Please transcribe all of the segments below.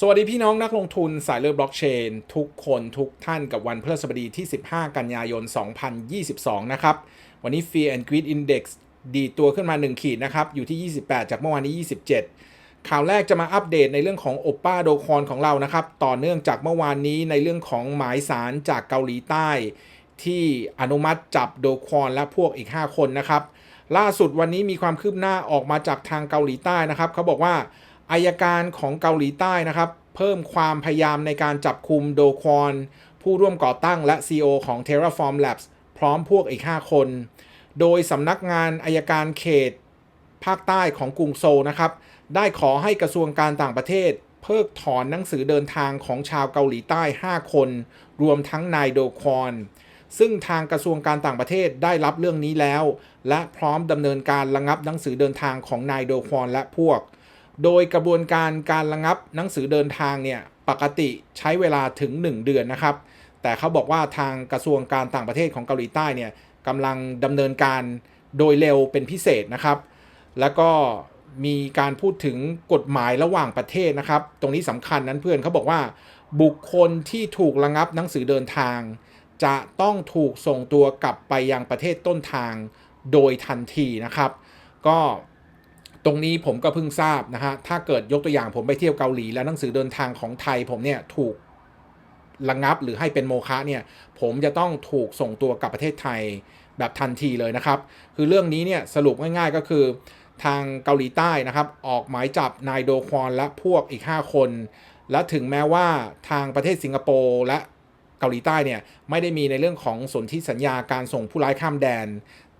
สวัสดีพี่น้องนักลงทุนสายเลือดบล็อกเชน ทุกคนทุกท่านกับวันพฤหัสบดีที่ 15 กันยายน 2022 นะครับ วันนี้ Fear and Greed Index ดีดตัวขึ้นมา 1 ขีดนะครับ อยู่ที่ 28 จากเมื่อวานนี้ 27 ข่าวแรกจะมาอัปเดตในเรื่องของโอป้าโดคอนของเรานะครับ ต่อเนื่องจากเมื่อวานนี้ในเรื่องของหมายสารจากเกาหลีใต้ ที่อนุมัติจับโดคอนและพวกอีก 5 คนนะครับ ล่าสุดวันนี้มีความคืบหน้าออกมาจากทางเกาหลีใต้นะครับเขาบอกว่า อายการของเกาหลีใต้นะครับ เพิ่มความพยายามในการจับคุมโดควอนผู้ร่วมก่อตั้งและ CEO ของ Terraform Labs พร้อมพวกอีก 5 คน โดยสำนักงานอายการเขต ภาคใต้ของกรุงโซลนะครับ ได้ขอให้กระทรวงการต่างประเทศ เพิกถอนหนังสือเดินทางของชาวเกาหลีใต้ 5 คน รวมทั้งนายโดควอนซึ่งทางกระทรวงการต่างประเทศได้รับเรื่องนี้แล้ว และพร้อมดำเนินการระงับหนังสือเดินทางของนายโดควอนและพวก โดยกระบวนการการระงับหนังสือเดินทางเนี่ยปกติใช้เวลาถึง 1 เดือนนะครับ แต่เขาบอกว่าทางกระทรวงการต่างประเทศของเกาหลีใต้เนี่ยกำลังดำเนินการโดยเร็วเป็นพิเศษนะครับ แล้วก็มีการพูดถึงกฎหมายระหว่างประเทศนะครับ ตรงนี้สำคัญนั้นเพื่อนเขาบอกว่า บุคคลที่ถูกระงับหนังสือเดินทาง จะต้องถูกส่งตัวกลับไปยังประเทศต้นทางโดยทันทีนะครับ ก็ ตรงนี้ผมก็เพิ่งทราบนะฮะ ถ้าเกิดยกตัวอย่างผมไปเที่ยวเกาหลีแล้วหนังสือเดินทางของไทยผมเนี่ยถูกระงับหรือให้เป็นโมฆะเนี่ยผมจะต้องถูกส่งตัวกลับประเทศไทยแบบทันทีเลยนะครับ คือเรื่องนี้เนี่ยสรุปง่ายๆก็คือ ทางเกาหลีใต้นะครับออกหมายจับนายโดควอนและพวกอีก 5 คน และถึงแม้ว่าทางประเทศสิงคโปร์และเกาหลีใต้เนี่ยไม่ได้มีในเรื่องของสนธิสัญญาการส่งผู้ร้ายข้ามแดน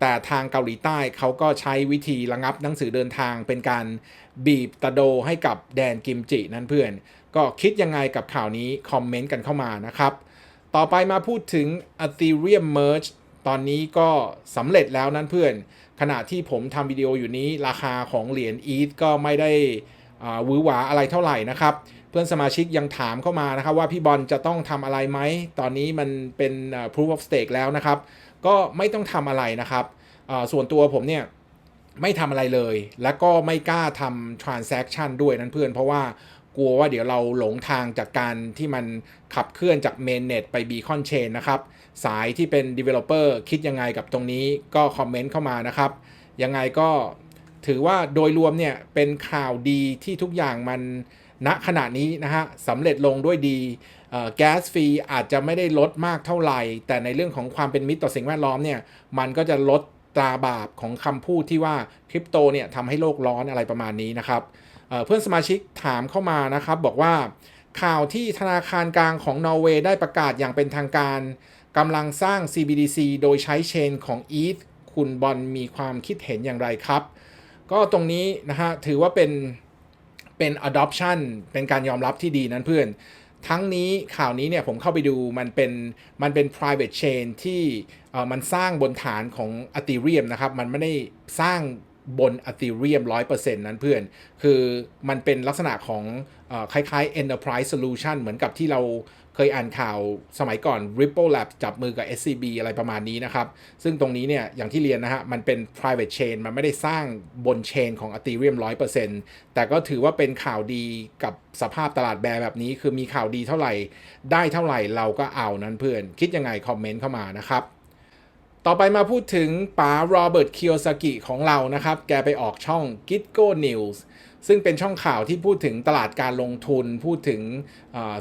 แต่ทางเกาหลีใต้เขาก็ใช้วิธีระงับหนังสือเดินทางเป็นการบีบตะโดให้กับแดนกิมจินั่นเพื่อน ก็คิดยังไงกับข่าวนี้ คอมเมนต์กันเข้ามานะครับ ต่อไปมาพูดถึง Ethereum Merge ตอนนี้ก็สำเร็จแล้วนั่นเพื่อน ขณะที่ผมทำวิดีโออยู่นี้ราคาของเหรียญ ETH ก็ไม่ได้วือหวาอะไรเท่าไหร่นะครับ เพื่อนสมาชิกยังถามเข้ามานะครับว่าพี่บอลจะต้องทำอะไรไหม ตอนนี้มันเป็น proof of stake แล้วนะครับ ก็ไม่ต้องทำอะไรนะครับ ส่วนตัวผมเนี่ยไม่ทำอะไรเลย แล้วก็ไม่กล้าทำ transaction ด้วยนั้นเพื่อน เพราะว่ากลัวว่าเดี๋ยวเราหลงทางจากการที่มันขับเคลื่อนจาก mainnet ไป beacon chain นะครับ สายที่เป็น developer คิดยังไงกับตรงนี้ก็คอมเมนต์เข้ามานะครับ ยังไงก็ถือว่าโดยรวมเนี่ยเป็นข่าวดีที่ทุกอย่างมัน ณขณะนี้นะฮะสำเร็จลงด้วยดีแก๊สฟรีอาจจะไม่ได้ลดมากเท่าไหร่ แต่ในเรื่องของความเป็นมิตรต่อสิ่งแวดล้อมเนี่ยมันก็จะลดตราบาปของคำพูดที่ว่าคริปโตเนี่ยทำให้โลกร้อนอะไรประมาณนี้นะครับเเพื่อนสมาชิกถามเข้ามานะครับบอกว่าข่าวที่ธนาคารกลางของนอร์เวย์ได้ประกาศอย่างเป็นทางการกำลังสร้าง CBDC โดยใช้เชนของ ETH คุณบอลมีความคิดเห็นอย่างไรครับ ก็ตรงนี้นะฮะถือว่าเป็น เป็น adoption เป็นการยอมรับที่ดีนั้นเพื่อน ทั้งนี้ข่าวนี้เนี่ยผมเข้าไปดูมันเป็นมันเป็น private chain ที่มันสร้างบนฐานของ Ethereum นะครับ มันไม่ได้สร้างบน Ethereum 100%นั้นเพื่อน คือมันเป็นลักษณะของอคล้ายๆ enterprise solution เหมือนกับที่เรา เคยอ่านข่าวสมัยก่อน Ripple Labs จับมือกับ SCB อะไรประมาณนี้นะครับ ซึ่งตรงนี้เนี่ยอย่างที่เรียนนะฮะ มันเป็น private chain มันไม่ได้สร้างบน chain ของ Ethereum 100%แต่ก็ถือว่าเป็นข่าวดีกับสภาพตลาดแบร์แบบนี้ คือมีข่าวดีเท่าไหร่ ได้เท่าไหร่เราก็เอานั้นเพื่อน คิดยังไงคอมเมนต์เข้ามานะครับต่อไปมาพูดถึงป๋าโรเบิร์ตคิโอซากิของเรานะครับ แกไปออกช่อง Gitgo News ซึ่งเป็นช่องข่าวที่พูดถึงตลาดการลงทุน พูดถึง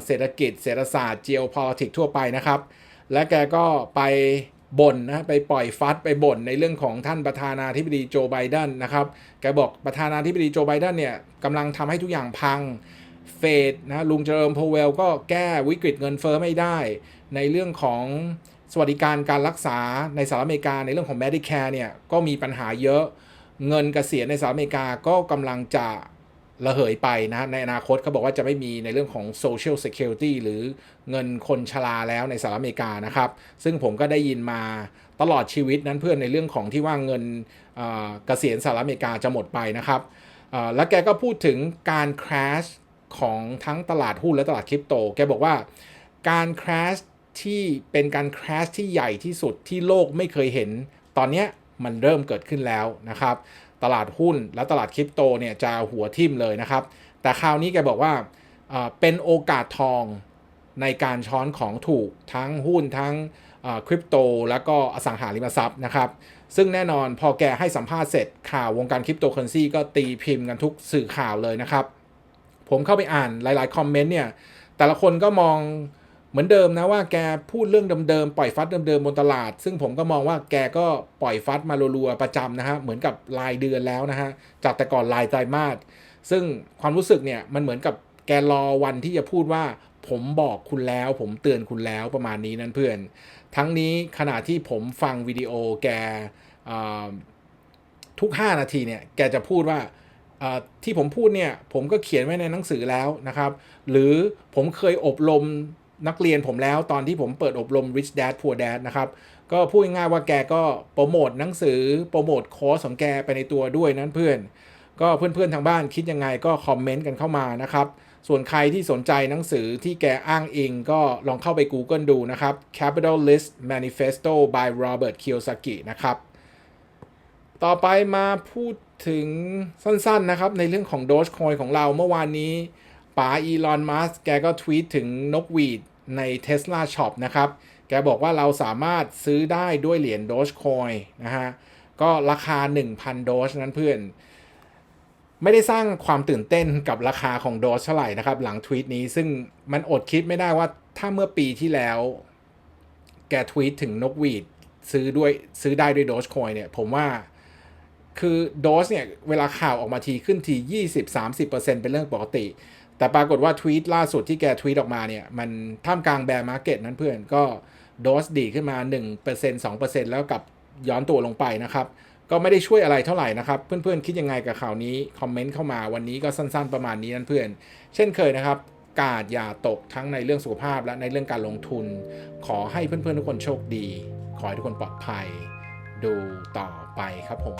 เศรษฐกิจ เศรษฐศาสตร์ geopolitics ทั่วไปนะครับ และแกก็ไปบ่นนะไปปล่อยฟัดไปบ่นในเรื่องของท่านประธานาธิบดีโจไบเดนนะครับแกบอกประธานาธิบดีโจไบเดนเนี่ยกำลังทำให้ทุกอย่างพังเฟดนะลุงเจอร์มโพเวลก็แก้วิกฤตเงินเฟอ้อไม่ได้ ในเรื่องของสวัสดิการการรักษาในสหรัฐอเมริกาในเรื่องของ Medicare เนี่ยก็มีปัญหาเยอะเงินกเกษียณในสหรัฐอเมริกาก็กำลังจะ ระเหยไปนะในอนาคตเขาบอกว่าจะไม่มีในเรื่องของ Social Security หรือเงินคนชราแล้วในสหรัฐอเมริกานะครับ ซึ่งผมก็ได้ยินมาตลอดชีวิตนั้นเพื่อนในเรื่องของที่ว่าเงินเกษียณสหรัฐอเมริกาจะหมดไปนะครับ แล้วแกก็พูดถึงการ crash ของทั้งตลาดหุ้นและตลาดคริปโต แกบอกว่าการ crash ที่เป็นการ crash ที่ใหญ่ที่สุดที่โลกไม่เคยเห็น ตอนนี้มันเริ่มเกิดขึ้นแล้วนะครับ ตลาดหุ้นและตลาดคริปโตเนี่ยจะหัวทิ่มเลยนะครับ แต่คราวนี้แกบอกว่าเป็นโอกาสทองในการช้อนของถูกทั้งหุ้นทั้งคริปโตแล้วก็อสังหาริมทรัพย์นะครับ ซึ่งแน่นอนพอแกให้สัมภาษณ์เสร็จข่าววงการคริปโตเคอเรนซีก็ตีพิมพ์กันทุกสื่อข่าวเลยนะครับ ผมเข้าไปอ่านหลายๆ คอมเมนต์เนี่ย แต่ละคนก็มอง เหมือนเดิมนะว่าแกพูดเรื่องเดิมๆปล่อยฟัดเดิมๆบนตลาด ซึ่งผมก็มองว่าแกก็ปล่อยฟัดมารัวๆประจำนะฮะเหมือนกับรายเดือนแล้วนะฮะจากแต่ก่อนรายไตรมาสซึ่งความรู้สึกเนี่ยมันเหมือนกับแกรอวันที่จะพูดว่าผมบอกคุณแล้ว ผมเตือนคุณแล้วประมาณนี้นั่นเพื่อน ทั้งนี้ขณะที่ผมฟังวิดีโอแกอทุก 5 นาทีเนี่ยแกจะพูดว่าที่ผมพูดเนี่ยผมก็เขียนไว้ในหนังสือแล้วนะครับ หรือผมเคยอบรม นักเรียนผมแล้วตอนที่ผมเปิดอบรม Rich Dad Poor Dad นะครับก็พูดง่ายๆว่าแกก็โปรโมทหนังสือโปรโมทคอร์สของแกไปในตัวด้วยนั้นเพื่อน ก็เพื่อนๆทางบ้านคิดยังไงก็คอมเมนต์กันเข้ามานะครับส่วนใครที่สนใจหนังสือที่แกอ้างอิงก็ลองเข้าไป Google ดูนะครับ Capitalist Manifesto by Robert Kiyosaki นะครับ ต่อไปมาพูดถึงสั้นๆนะครับในเรื่องของ Dogecoin ของเราเมื่อวานนี้ ป๋าอีลอนมัสแกก็ทวีตถึงนกหวีดใน Tesla Shop นะครับ แกบอกว่าเราสามารถซื้อได้ด้วยเหรียญ Dogecoin นะฮะ ก็ราคา 1,000 โดสนั้นเพื่อน ไม่ได้สร้างความตื่นเต้นกับราคาของโดสเท่าไหร่นะครับ หลังทวีตนี้ซึ่งมันอดคิดไม่ได้ว่าถ้าเมื่อปีที่แล้ว แกทวีตถึงนกหวีดซื้อด้วยซื้อได้ด้วย Dogecoin เนี่ย ผมว่าคือโดสเนี่ย เวลาข่าวออกมาทีขึ้นที 20-30%เป็นเรื่องปกติ แต่ปรากฏว่าทวีตล่าสุดที่แกทวีตออกมาเนี่ย มันท่ามกลางแบร์มาร์เก็ตนั้นเพื่อนก็โดสดีขึ้นมา 1% 2%แล้วกับย้อนตัวลงไปนะครับ ก็ไม่ได้ช่วยอะไรเท่าไหร่นะครับ เพื่อนๆ คิดยังไงกับข่าวนี้ คอมเมนต์เข้ามาวันนี้ก็สั้นๆประมาณนี้นั่นเพื่อน เช่นเคยนะครับ กาดอย่าตกทั้งในเรื่องสุขภาพและในเรื่องการลงทุน ขอให้เพื่อนๆทุกคนโชคดี ขอให้ทุกคนปลอดภัย ดูต่อไปครับผม